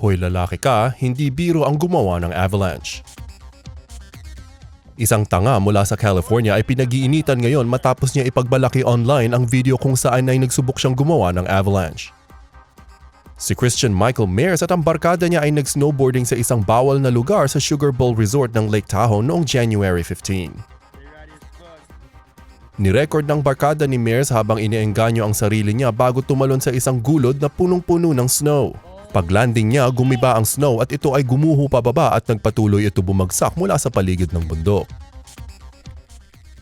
Hoy lalaki ka, hindi biro ang gumawa ng avalanche. Isang tanga mula sa California ay pinag-iinitan ngayon matapos niya ipagbalaki online ang video kung saan ay nagsubok siyang gumawa ng avalanche. Si Christian Michael Mears at ang barkada niya ay nag-snowboarding sa isang bawal na lugar sa Sugar Bowl Resort ng Lake Tahoe noong January 15. Nirecord ng barkada ni Mears habang iniengganyo ang sarili niya bago tumalon sa isang gulod na punong-puno ng snow. Paglanding niya, gumiba ang snow at ito ay gumuho pababa at nagpatuloy ito bumagsak mula sa paligid ng bundok.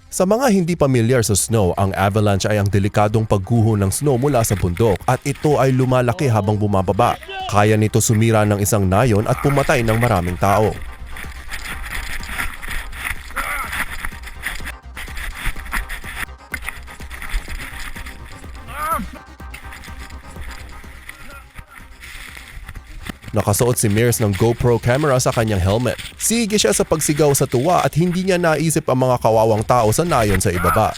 Sa mga hindi pamilyar sa snow, ang avalanche ay ang delikadong pagguho ng snow mula sa bundok at ito ay lumalaki habang bumababa. Kaya nito sumira ng isang nayon at pumatay ng maraming tao. Nakasuot si Mears ng GoPro camera sa kanyang helmet. Sige siya sa pagsigaw sa tuwa at hindi niya naisip ang mga kawawang tao sa nayon sa ibaba.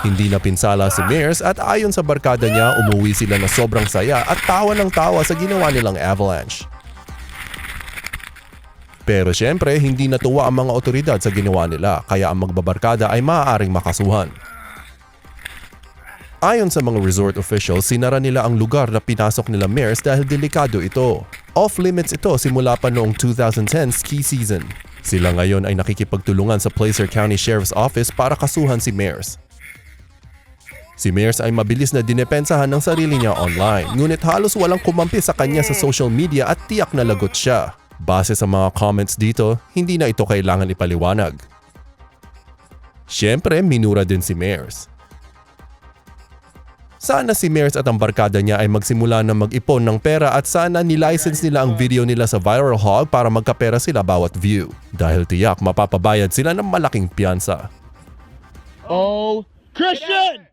Hindi na pinsala si Mears at ayon sa barkada niya, umuwi sila na sobrang saya at tawa ng tawa sa ginawa nilang avalanche. Pero syempre, hindi natuwa ang mga otoridad sa ginawa nila kaya ang magbabarkada ay maaaring makasuhan. Ayon sa mga resort officials, sinara nila ang lugar na pinasok nila Mears dahil delikado ito. Off-limits ito simula pa noong 2010 ski season. Sila ngayon ay nakikipagtulungan sa Placer County Sheriff's Office para kasuhan si Mears. Si Mears ay mabilis na dinepensahan ng sarili niya online, ngunit halos walang kumampi sa kanya sa social media at tiyak na lagot siya. Base sa mga comments dito, hindi na ito kailangan ipaliwanag. Siyempre, minura din si Mears. Sana si Mears at ang barkada niya ay magsimula na mag-ipon ng pera at sana nilicense nila ang video nila sa Viral Hog para magkapera sila bawat view. Dahil tiyak mapapabayad sila ng malaking piyansa. Oh, Christian!